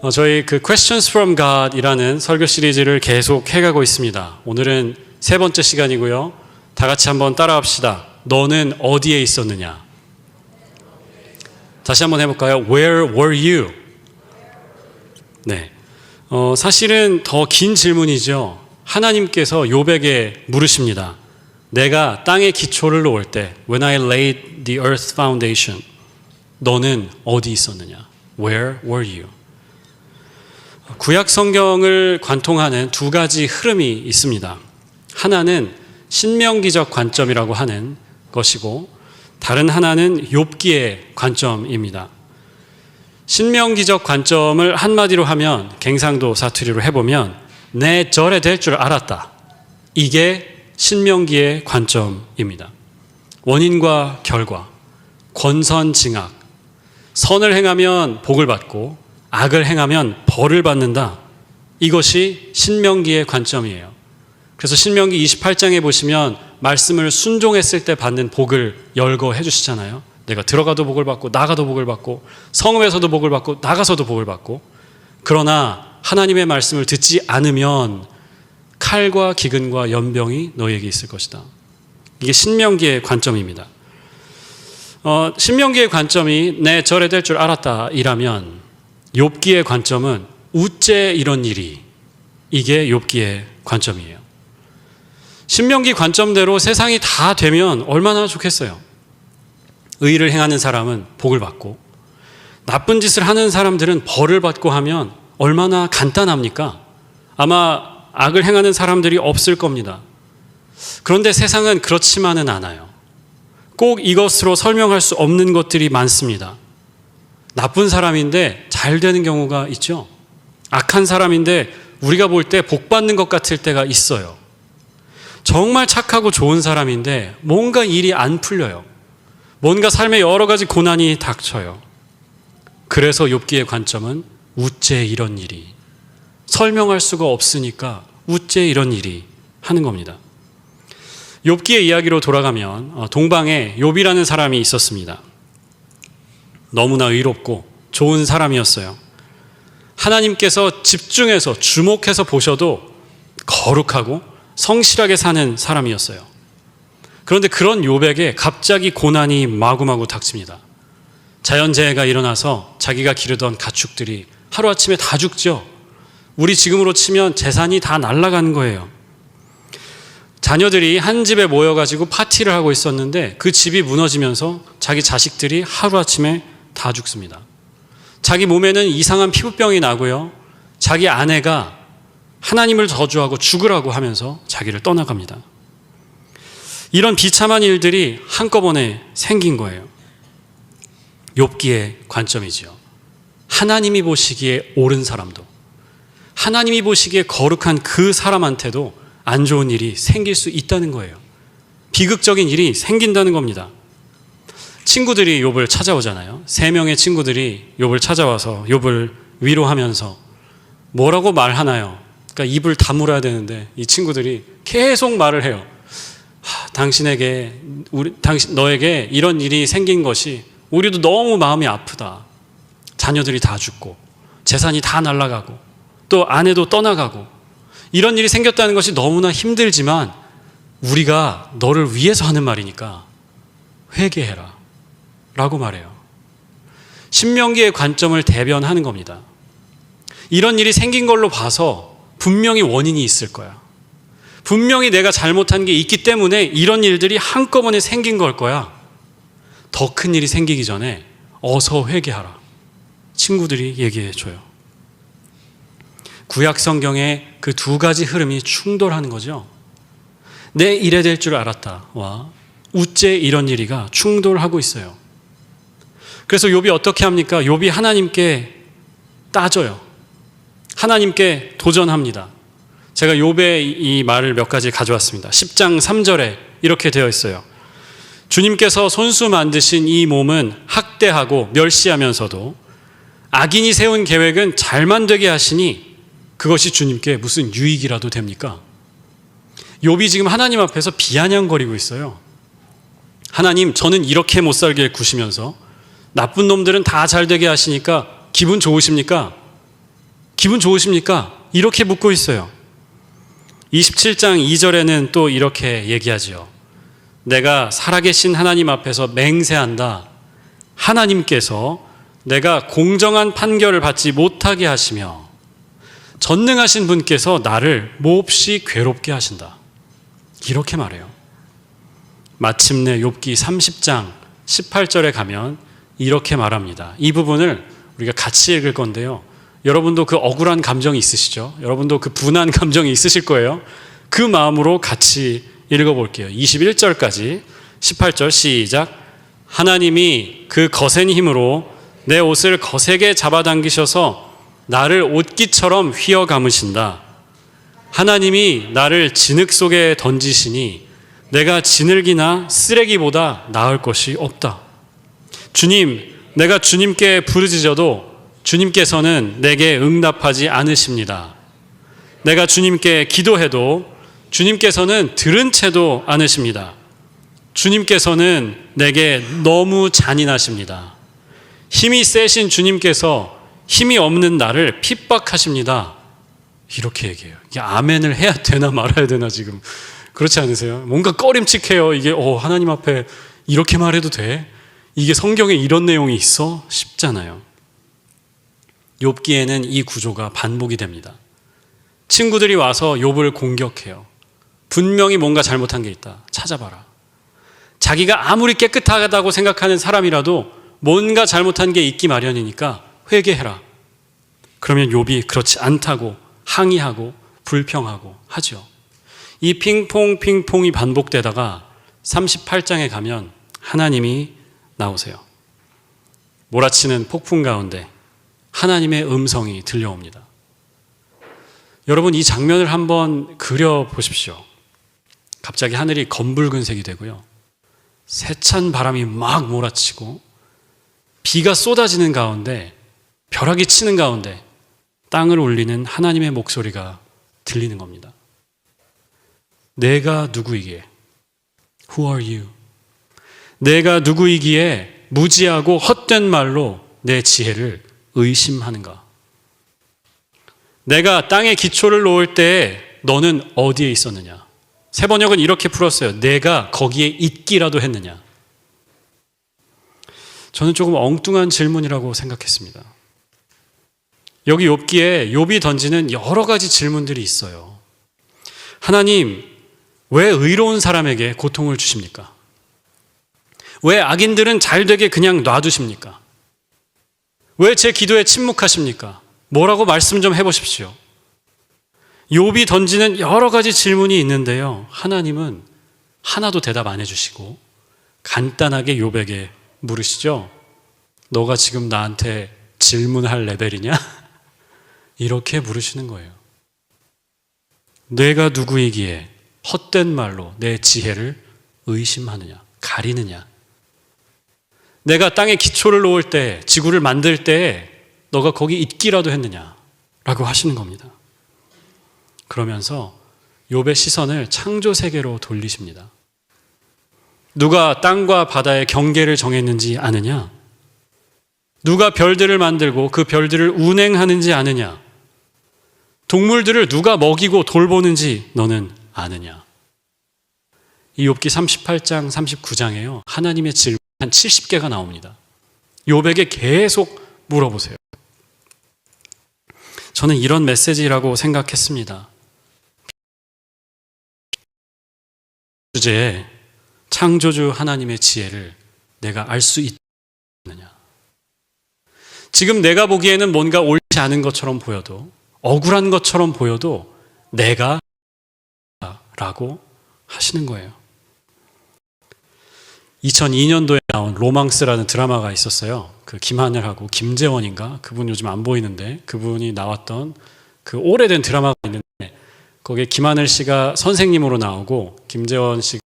어, 저희 그 Questions from God이라는 설교 시리즈를 계속 해가고 있습니다. 오늘은 세 번째 시간이고요. 다 같이 한번 따라합시다. 너는 어디에 있었느냐? 다시 한번 해볼까요? Where were you? 네. 어, 사실은 더 긴 질문이죠. 하나님께서 요백에 물으십니다. 내가 땅의 기초를 놓을 때, when I laid the earth foundation, 너는 어디 있었느냐? Where were you? 구약 성경을 관통하는 두 가지 흐름이 있습니다. 하나는 신명기적 관점이라고 하는 것이고 다른 하나는 욥기의 관점입니다. 신명기적 관점을 한마디로 하면 갱상도 사투리로 해보면 내 절에 될 줄 알았다. 이게 신명기의 관점입니다. 원인과 결과, 권선징악, 선을 행하면 복을 받고 악을 행하면 벌을 받는다. 이것이 신명기의 관점이에요. 그래서 신명기 28장에 보시면 말씀을 순종했을 때 받는 복을 열거해 주시잖아요. 내가 들어가도 복을 받고 나가도 복을 받고 성읍에서도 복을 받고 나가서도 복을 받고 그러나 하나님의 말씀을 듣지 않으면 칼과 기근과 연병이 너에게 있을 것이다. 이게 신명기의 관점입니다. 어, 신명기의 관점이 내 절에 될 줄 알았다 이라면 욥기의 관점은 우째 이런 일이 이게 욥기의 관점이에요. 신명기 관점대로 세상이 다 되면 얼마나 좋겠어요. 의를 행하는 사람은 복을 받고 나쁜 짓을 하는 사람들은 벌을 받고 하면 얼마나 간단합니까? 아마 악을 행하는 사람들이 없을 겁니다. 그런데 세상은 그렇지만은 않아요. 꼭 이것으로 설명할 수 없는 것들이 많습니다. 나쁜 사람인데 잘 되는 경우가 있죠. 악한 사람인데 우리가 볼 때 복 받는 것 같을 때가 있어요. 정말 착하고 좋은 사람인데 뭔가 일이 안 풀려요. 뭔가 삶에 여러 가지 고난이 닥쳐요. 그래서 욥기의 관점은 우째 이런 일이 설명할 수가 없으니까 우째 이런 일이 하는 겁니다. 욥기의 이야기로 돌아가면 어, 동방에 욥이라는 사람이 있었습니다. 너무나 의롭고 좋은 사람이었어요. 하나님께서 집중해서 주목해서 보셔도 거룩하고 성실하게 사는 사람이었어요. 그런데 그런 욥에게 갑자기 고난이 마구마구 닥칩니다. 자연재해가 일어나서 자기가 기르던 가축들이 하루아침에 다 죽죠. 우리 지금으로 치면 재산이 다 날아가는 거예요. 자녀들이 한 집에 모여가지고 파티를 하고 있었는데 그 집이 무너지면서 자기 자식들이 하루아침에 다 죽습니다. 자기 몸에는 이상한 피부병이 나고요. 자기 아내가 하나님을 저주하고 죽으라고 하면서 자기를 떠나갑니다. 이런 비참한 일들이 한꺼번에 생긴 거예요. 욥기의 관점이지요. 하나님이 보시기에 옳은 사람도 하나님이 보시기에 거룩한 그 사람한테도 안 좋은 일이 생길 수 있다는 거예요. 비극적인 일이 생긴다는 겁니다. 친구들이 욥을 찾아오잖아요. 세 명의 친구들이 욥을 찾아와서 욥을 위로하면서 뭐라고 말하나요? 그러니까 입을 다물어야 되는데 이 친구들이 계속 말을 해요. 하, 당신에게 우리 당신 너에게 이런 일이 생긴 것이 우리도 너무 마음이 아프다. 자녀들이 다 죽고 재산이 다 날아가고 또 아내도 떠나가고 이런 일이 생겼다는 것이 너무나 힘들지만 우리가 너를 위해서 하는 말이니까 회개해라. 라고 말해요. 신명기의 관점을 대변하는 겁니다. 이런 일이 생긴 걸로 봐서 분명히 원인이 있을 거야. 분명히 내가 잘못한 게 있기 때문에 이런 일들이 한꺼번에 생긴 걸 거야. 더 큰 일이 생기기 전에 어서 회개하라. 친구들이 얘기해 줘요. 구약 성경의 그 두 가지 흐름이 충돌하는 거죠. 내 이래 될줄 알았다와 우째 이런 일이가 충돌하고 있어요. 그래서 욥이 어떻게 합니까? 욥이 하나님께 따져요. 하나님께 도전합니다. 제가 욥의 이 말을 몇 가지 가져왔습니다. 10장 3절에 이렇게 되어 있어요. 주님께서 손수 만드신 이 몸은 학대하고 멸시하면서도 악인이 세운 계획은 잘만 되게 하시니 그것이 주님께 무슨 유익이라도 됩니까? 욥이 지금 하나님 앞에서 비아냥거리고 있어요. 하나님, 저는 이렇게 못 살게 구시면서 나쁜 놈들은 다 잘 되게 하시니까 기분 좋으십니까? 기분 좋으십니까? 이렇게 묻고 있어요. 27장 2절에는 또 이렇게 얘기하지요. 내가 살아계신 하나님 앞에서 맹세한다. 하나님께서 내가 공정한 판결을 받지 못하게 하시며 전능하신 분께서 나를 몹시 괴롭게 하신다. 이렇게 말해요. 마침내 욥기 30장 18절에 가면 이렇게 말합니다. 이 부분을 우리가 같이 읽을 건데요. 여러분도 그 억울한 감정이 있으시죠? 여러분도 그 분한 감정이 있으실 거예요. 그 마음으로 같이 읽어볼게요. 21절까지 18절 시작. 하나님이 그 거센 힘으로 내 옷을 거세게 잡아당기셔서 나를 옷깃처럼 휘어 감으신다. 하나님이 나를 진흙 속에 던지시니 내가 진흙이나 쓰레기보다 나을 것이 없다. 주님, 내가 주님께 부르짖어도 주님께서는 내게 응답하지 않으십니다. 내가 주님께 기도해도 주님께서는 들은 채도 않으십니다. 주님께서는 내게 너무 잔인하십니다. 힘이 세신 주님께서 힘이 없는 나를 핍박하십니다. 이렇게 얘기해요. 이게 아멘을 해야 되나 말아야 되나 지금 그렇지 않으세요? 뭔가 꺼림칙해요. 이게 어, 하나님 앞에 이렇게 말해도 돼? 이게 성경에 이런 내용이 있어? 싶잖아요. 욥기에는 이 구조가 반복이 됩니다. 친구들이 와서 욥을 공격해요. 분명히 뭔가 잘못한 게 있다. 찾아봐라. 자기가 아무리 깨끗하다고 생각하는 사람이라도 뭔가 잘못한 게 있기 마련이니까 회개해라. 그러면 욥이 그렇지 않다고 항의하고 불평하고 하죠. 이 핑퐁 핑퐁이 반복되다가 38장에 가면 하나님이 나오세요. 몰아치는 폭풍 가운데 하나님의 음성이 들려옵니다. 여러분 이 장면을 한번 그려 보십시오. 갑자기 하늘이 검붉은 색이 되고요. 세찬 바람이 막 몰아치고 비가 쏟아지는 가운데 벼락이 치는 가운데 땅을 울리는 하나님의 목소리가 들리는 겁니다. 내가 누구이기에? Who are you? 내가 누구이기에 무지하고 헛된 말로 내 지혜를 의심하는가? 내가 땅에 기초를 놓을 때 너는 어디에 있었느냐? 세 번역은 이렇게 풀었어요. 내가 거기에 있기라도 했느냐? 저는 조금 엉뚱한 질문이라고 생각했습니다. 여기 욥기에 욥이 던지는 여러 가지 질문들이 있어요. 하나님, 왜 의로운 사람에게 고통을 주십니까? 왜 악인들은 잘 되게 그냥 놔두십니까? 왜 제 기도에 침묵하십니까? 뭐라고 말씀 좀 해보십시오. 욥이 던지는 여러 가지 질문이 있는데요. 하나님은 하나도 대답 안 해주시고 간단하게 욥에게 물으시죠. 너가 지금 나한테 질문할 레벨이냐? 이렇게 물으시는 거예요. 내가 누구이기에 헛된 말로 내 지혜를 의심하느냐, 가리느냐. 내가 땅에 기초를 놓을 때, 지구를 만들 때, 너가 거기 있기라도 했느냐? 라고 하시는 겁니다. 그러면서 욥의 시선을 창조 세계로 돌리십니다. 누가 땅과 바다의 경계를 정했는지 아느냐? 누가 별들을 만들고 그 별들을 운행하는지 아느냐? 동물들을 누가 먹이고 돌보는지 너는 아느냐? 이 욥기 38장, 39장에요. 하나님의 질문 한 70개가 나옵니다. 욥에게 계속 물어보세요. 저는 이런 메시지라고 생각했습니다. 주제에 창조주 하나님의 지혜를 내가 알 수 있느냐? 지금 내가 보기에는 뭔가 옳지 않은 것처럼 보여도 억울한 것처럼 보여도 내가 라고 하시는 거예요. 2002년도에 나온 로망스라는 드라마가 있었어요. 그 김하늘하고 김재원인가? 그분 요즘 안 보이는데 그분이 나왔던 그 오래된 드라마가 있는데 거기에 김하늘 씨가 선생님으로 나오고 김재원 씨가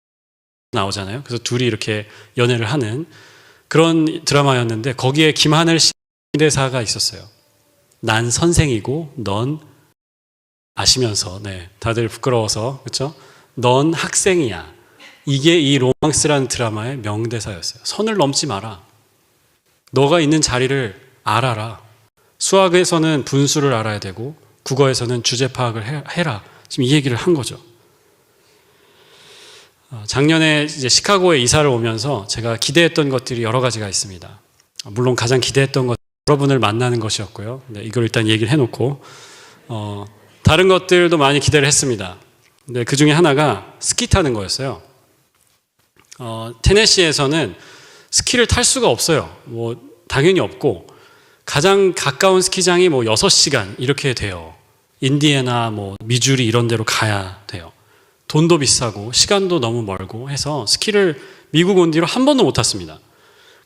나오잖아요. 그래서 둘이 이렇게 연애를 하는 그런 드라마였는데 거기에 김하늘 씨 대사가 있었어요. 난 선생이고 넌 아시면서 네 다들 부끄러워서 그렇죠? 넌 학생이야. 이게 이 로망스라는 드라마의 명대사였어요. 선을 넘지 마라. 너가 있는 자리를 알아라. 수학에서는 분수를 알아야 되고 국어에서는 주제 파악을 해- 해라. 지금 이 얘기를 한 거죠. 어, 작년에 이제 시카고에 이사를 오면서 제가 기대했던 것들이 여러 가지가 있습니다. 어, 물론 가장 기대했던 것 여러분을 만나는 것이었고요. 네, 이걸 일단 얘기를 해놓고 어, 다른 것들도 많이 기대를 했습니다. 근데 그 중에 하나가 스키 타는 거였어요. 어, 테네시에서는 스키를 탈 수가 없어요. 뭐 당연히 없고 가장 가까운 스키장이 뭐 6시간 이렇게 돼요. 인디애나 뭐 미주리 이런 데로 가야 돼요. 돈도 비싸고 시간도 너무 멀고 해서 스키를 미국 온 뒤로 한 번도 못 탔습니다.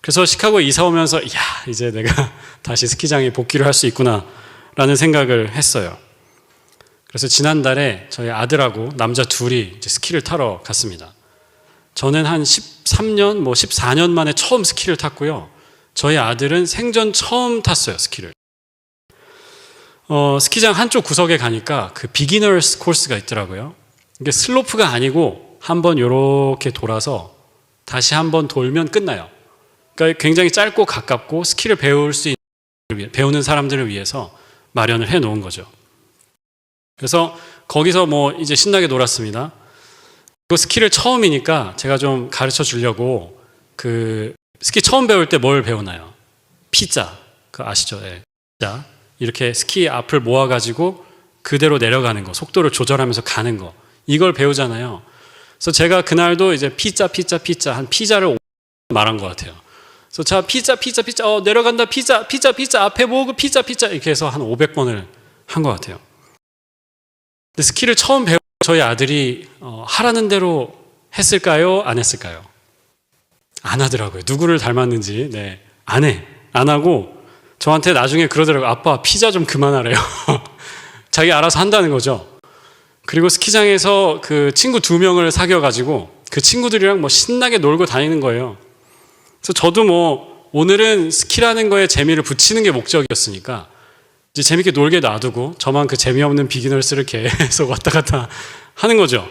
그래서 시카고에 이사 오면서 야 이제 내가 다시 스키장에 복귀를 할 수 있구나라는 생각을 했어요. 그래서 지난달에 저희 아들하고 남자 둘이 스키를 타러 갔습니다. 저는 한 13년, 뭐 14년 만에 처음 스키를 탔고요. 저희 아들은 생전 처음 탔어요, 스키를. 어, 스키장 한쪽 구석에 가니까 그 비기너스 코스가 있더라고요. 이게 슬로프가 아니고 한번 이렇게 돌아서 다시 한번 돌면 끝나요. 그러니까 굉장히 짧고 가깝고 스키를 배울 수 있는 배우는 사람들을 위해서 마련을 해 놓은 거죠. 그래서 거기서 뭐 이제 신나게 놀았습니다. 그 스키를 처음이니까 제가 좀 가르쳐 주려고 그 스키 처음 배울 때 뭘 배우나요? 피자. 그 아시죠? 예. 피자. 이렇게 스키 앞을 모아 가지고 그대로 내려가는 거, 속도를 조절하면서 가는 거. 이걸 배우잖아요. 그래서 제가 그날도 이제 피자, 피자, 피자 한 피자를 말한 것 같아요. 그래서 자 피자, 피자, 피자, 어 내려간다, 피자, 피자, 피자 앞에 보고 피자, 피자 이렇게 해서 한 500번을 한 것 같아요. 근데 스키를 처음 배우 저희 아들이 어, 하라는 대로 했을까요? 안 했을까요? 안 하더라고요. 누구를 닮았는지 네, 안 해. 안 하고 저한테 나중에 그러더라고요. 아빠 피자 좀 그만하래요. 자기 알아서 한다는 거죠. 그리고 스키장에서 그 친구 두 명을 사귀어 가지고 그 친구들이랑 뭐 신나게 놀고 다니는 거예요. 그래서 저도 뭐 오늘은 스키라는 거에 재미를 붙이는 게 목적이었으니까 이제 재밌게 놀게 놔두고 저만 그 재미없는 비기너스를 계속 왔다 갔다 하는 거죠.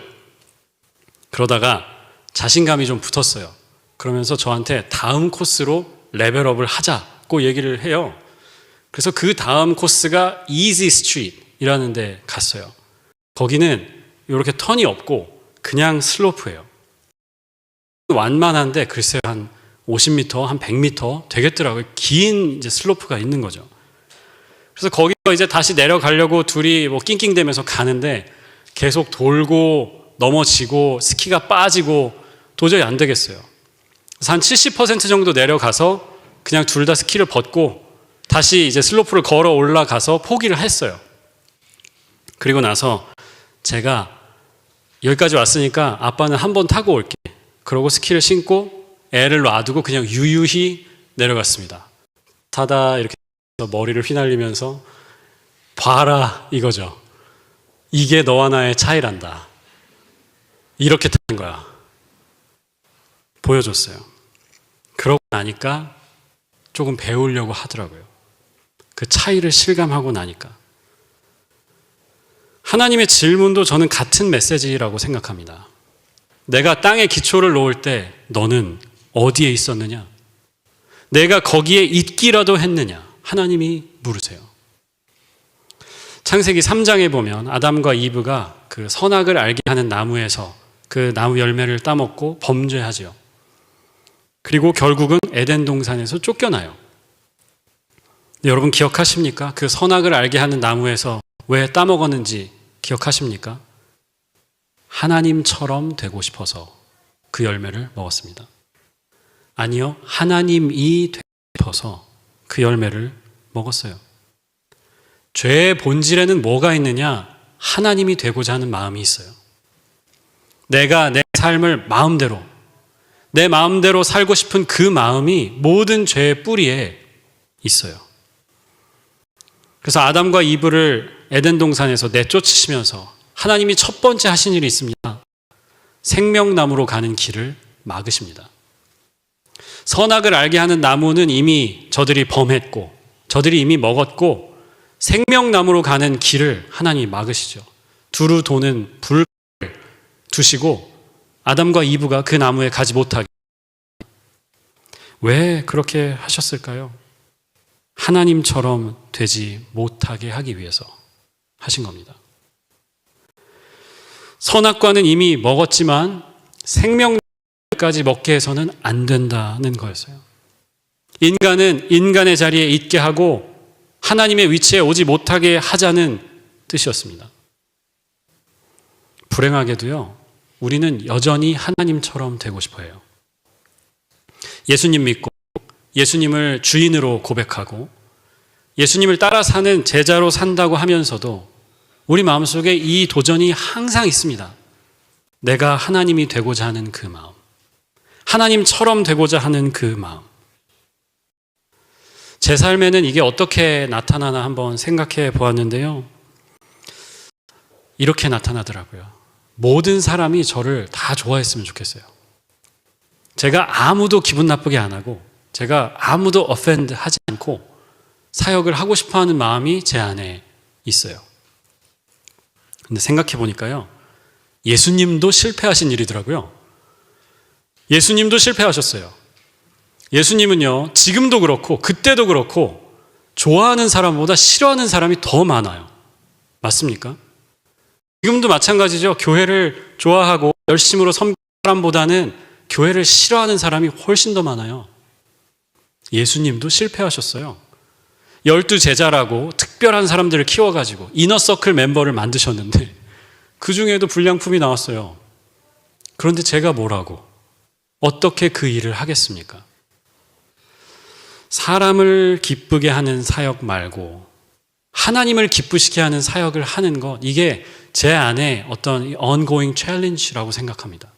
그러다가 자신감이 좀 붙었어요. 그러면서 저한테 다음 코스로 레벨업을 하자고 얘기를 해요. 그래서 그 다음 코스가 Easy Street이라는 데 갔어요. 거기는 이렇게 턴이 없고 그냥 슬로프예요. 완만한데 글쎄요 한 50m, 한 100m 되겠더라고요. 긴 이제 슬로프가 있는 거죠. 그래서 거기서 이제 다시 내려가려고 둘이 뭐 낑낑대면서 가는데 계속 돌고 넘어지고 스키가 빠지고 도저히 안 되겠어요. 한 70% 정도 내려가서 그냥 둘 다 스키를 벗고 다시 이제 슬로프를 걸어 올라가서 포기를 했어요. 그리고 나서 제가 여기까지 왔으니까 아빠는 한 번 타고 올게. 그러고 스키를 신고 애를 놔두고 그냥 유유히 내려갔습니다. 타다 이렇게 머리를 휘날리면서 봐라 이거죠. 이게 너와 나의 차이란다. 이렇게 타는 거야. 보여줬어요. 그러고 나니까 조금 배우려고 하더라고요. 그 차이를 실감하고 나니까. 하나님의 질문도 저는 같은 메시지라고 생각합니다. 내가 땅에 기초를 놓을 때 너는 어디에 있었느냐? 내가 거기에 있기라도 했느냐? 하나님이 물으세요. 창세기 3장에 보면 아담과 이브가 그 선악을 알게 하는 나무에서 그 나무 열매를 따먹고 범죄하지요. 그리고 결국은 에덴 동산에서 쫓겨나요. 여러분 기억하십니까? 그 선악을 알게 하는 나무에서 왜 따먹었는지 기억하십니까? 하나님처럼 되고 싶어서 그 열매를 먹었습니다. 아니요, 하나님이 되고 싶어서 그 열매를 먹었어요. 죄의 본질에는 뭐가 있느냐? 하나님이 되고자 하는 마음이 있어요. 내가 내 삶을 마음대로, 내 마음대로 살고 싶은 그 마음이 모든 죄의 뿌리에 있어요. 그래서 아담과 이브를 에덴 동산에서 내쫓으시면서 하나님이 첫 번째 하신 일이 있습니다. 생명나무로 가는 길을 막으십니다. 선악을 알게 하는 나무는 이미 저들이 범했고, 저들이 이미 먹었고, 생명나무로 가는 길을 하나님이 막으시죠. 두루 도는 불을 두시고, 아담과 이브가 그 나무에 가지 못하게. 왜 그렇게 하셨을까요? 하나님처럼 되지 못하게 하기 위해서 하신 겁니다. 선악과는 이미 먹었지만 생명까지 먹게 해서는 안 된다는 거였어요. 인간은 인간의 자리에 있게 하고 하나님의 위치에 오지 못하게 하자는 뜻이었습니다. 불행하게도요, 우리는 여전히 하나님처럼 되고 싶어 해요. 예수님 믿고 예수님을 주인으로 고백하고 예수님을 따라 사는 제자로 산다고 하면서도 우리 마음속에 이 도전이 항상 있습니다. 내가 하나님이 되고자 하는 그 마음. 하나님처럼 되고자 하는 그 마음. 제 삶에는 이게 어떻게 나타나나 한번 생각해 보았는데요. 이렇게 나타나더라고요. 모든 사람이 저를 다 좋아했으면 좋겠어요. 제가 아무도 기분 나쁘게 안 하고, 제가 아무도 어펜드 하지 않고 사역을 하고 싶어 하는 마음이 제 안에 있어요. 근데 생각해 보니까요. 예수님도 실패하신 일이더라고요. 예수님도 실패하셨어요. 예수님은요, 지금도 그렇고, 그때도 그렇고, 좋아하는 사람보다 싫어하는 사람이 더 많아요. 맞습니까? 지금도 마찬가지죠. 교회를 좋아하고 열심으로 섬기는 사람보다는 교회를 싫어하는 사람이 훨씬 더 많아요. 예수님도 실패하셨어요. 열두 제자라고 특별한 사람들을 키워가지고 이너서클 멤버를 만드셨는데 그 중에도 불량품이 나왔어요. 그런데 제가 뭐라고? 어떻게 그 일을 하겠습니까? 사람을 기쁘게 하는 사역 말고 하나님을 기쁘시게 하는 사역을 하는 것, 이게 제 안에 어떤 ongoing challenge라고 생각합니다.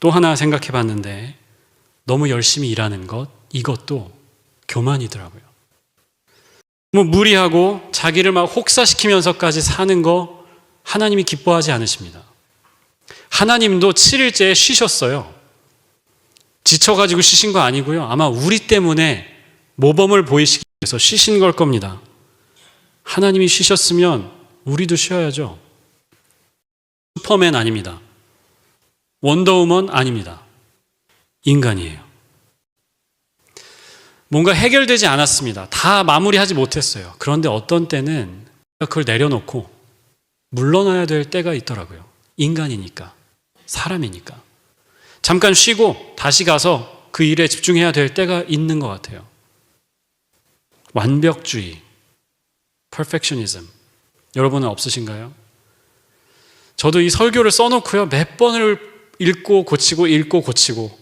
또 하나 생각해 봤는데 너무 열심히 일하는 것, 이것도 교만이더라고요. 뭐 무리하고 자기를 막 혹사시키면서까지 사는 거 하나님이 기뻐하지 않으십니다. 하나님도 7일째에 쉬셨어요. 지쳐가지고 쉬신 거 아니고요. 아마 우리 때문에 모범을 보이시기 위해서 쉬신 걸 겁니다. 하나님이 쉬셨으면 우리도 쉬어야죠. 슈퍼맨 아닙니다. 원더우먼 아닙니다. 인간이에요. 뭔가 해결되지 않았습니다. 다 마무리하지 못했어요. 그런데 어떤 때는 그걸 내려놓고 물러나야 될 때가 있더라고요. 인간이니까. 사람이니까. 잠깐 쉬고 다시 가서 그 일에 집중해야 될 때가 있는 것 같아요. 완벽주의, perfectionism. 여러분은 없으신가요? 저도 이 설교를 써놓고요. 몇 번을 읽고 고치고 읽고 고치고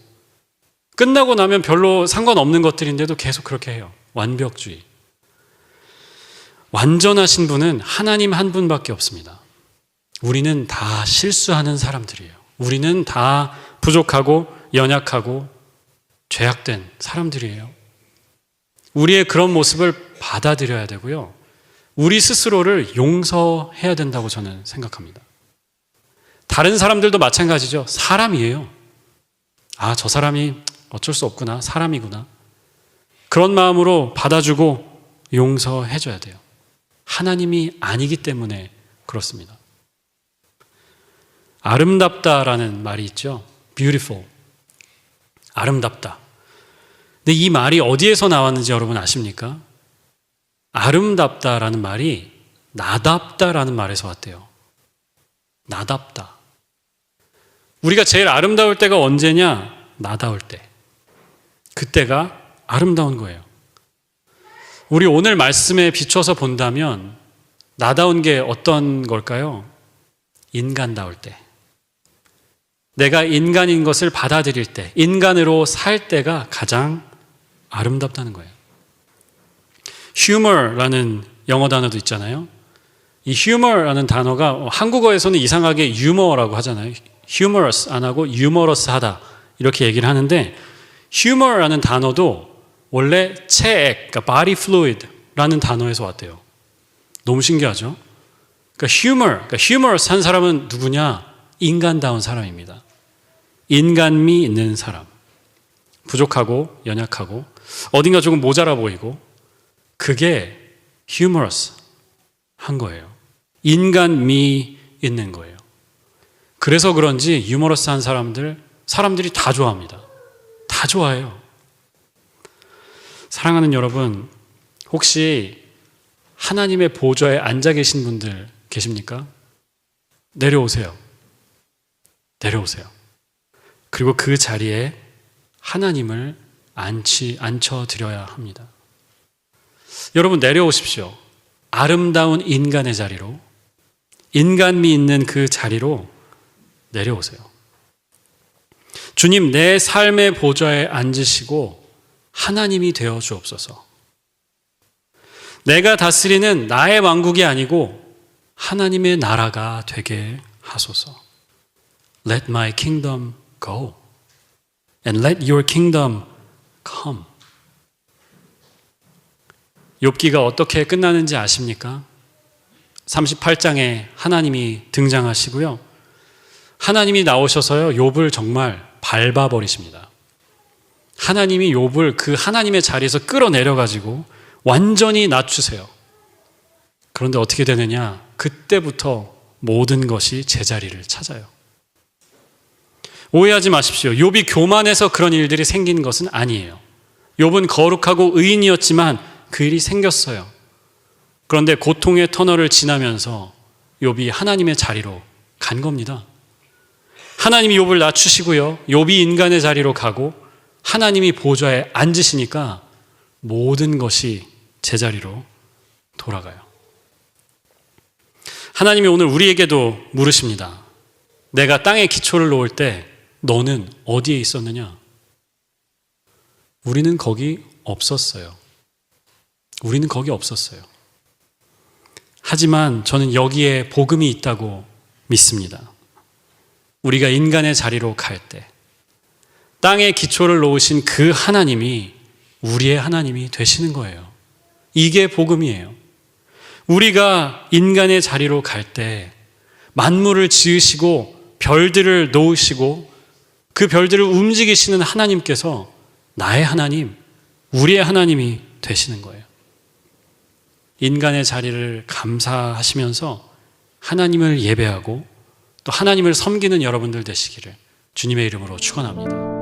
끝나고 나면 별로 상관없는 것들인데도 계속 그렇게 해요. 완벽주의. 완전하신 분은 하나님 한 분밖에 없습니다. 우리는 다 실수하는 사람들이에요. 우리는 다 부족하고 연약하고 죄악된 사람들이에요. 우리의 그런 모습을 받아들여야 되고요. 우리 스스로를 용서해야 된다고 저는 생각합니다. 다른 사람들도 마찬가지죠. 사람이에요. 아, 저 사람이 어쩔 수 없구나. 사람이구나. 그런 마음으로 받아주고 용서해줘야 돼요. 하나님이 아니기 때문에 그렇습니다. 아름답다라는 말이 있죠. Beautiful. 아름답다. 근데 이 말이 어디에서 나왔는지 여러분 아십니까? 아름답다라는 말이 나답다라는 말에서 왔대요. 나답다. 우리가 제일 아름다울 때가 언제냐? 나다울 때. 그때가 아름다운 거예요. 우리 오늘 말씀에 비춰서 본다면 나다운 게 어떤 걸까요? 인간다울 때. 내가 인간인 것을 받아들일 때, 인간으로 살 때가 가장 아름답다는 거예요. humor라는 영어 단어도 있잖아요. 이 humor라는 단어가 한국어에서는 이상하게 유머라고 하잖아요. humorous 안 하고 humorous 하다 이렇게 얘기를 하는데 humor라는 단어도 원래 체액, 그러니까 body fluid라는 단어에서 왔대요. 너무 신기하죠? 그러니까 humor, 그러니까 humorous 한 사람은 누구냐? 인간다운 사람입니다. 인간미 있는 사람. 부족하고 연약하고 어딘가 조금 모자라 보이고 그게 humorous 한 거예요. 인간미 있는 거예요. 그래서 그런지 유머러스한 사람들 사람들이 다 좋아합니다. 다 좋아해요. 사랑하는 여러분, 혹시 하나님의 보좌에 앉아 계신 분들 계십니까? 내려오세요. 내려오세요. 그리고 그 자리에 하나님을 앉히, 앉혀드려야 합니다. 여러분, 내려오십시오. 아름다운 인간의 자리로, 인간미 있는 그 자리로 내려오세요. 주님, 내 삶의 보좌에 앉으시고 하나님이 되어 주옵소서. 내가 다스리는 나의 왕국이 아니고 하나님의 나라가 되게 하소서. Let my kingdom go and let your kingdom come. 욥기가 어떻게 끝나는지 아십니까? 38장에 하나님이 등장하시고요. 하나님이 나오셔서요. 욥을 정말 밟아 버리십니다. 하나님이 욥을 그 하나님의 자리에서 끌어내려 가지고 완전히 낮추세요. 그런데 어떻게 되느냐? 그때부터 모든 것이 제자리를 찾아요. 오해하지 마십시오. 욥이 교만해서 그런 일들이 생긴 것은 아니에요. 욥은 거룩하고 의인이었지만 그 일이 생겼어요. 그런데 고통의 터널을 지나면서 욥이 하나님의 자리로 간 겁니다. 하나님이 욥을 낮추시고요. 욥이 인간의 자리로 가고 하나님이 보좌에 앉으시니까 모든 것이 제자리로 돌아가요. 하나님이 오늘 우리에게도 물으십니다. 내가 땅에 기초를 놓을 때 너는 어디에 있었느냐? 우리는 거기 없었어요. 우리는 거기 없었어요. 하지만 저는 여기에 복음이 있다고 믿습니다. 우리가 인간의 자리로 갈 때, 땅에 기초를 놓으신 그 하나님이 우리의 하나님이 되시는 거예요. 이게 복음이에요. 우리가 인간의 자리로 갈 때, 만물을 지으시고 별들을 놓으시고 그 별들을 움직이시는 하나님께서 나의 하나님, 우리의 하나님이 되시는 거예요. 인간의 자리를 감사하시면서 하나님을 예배하고 또 하나님을 섬기는 여러분들 되시기를 주님의 이름으로 축원합니다.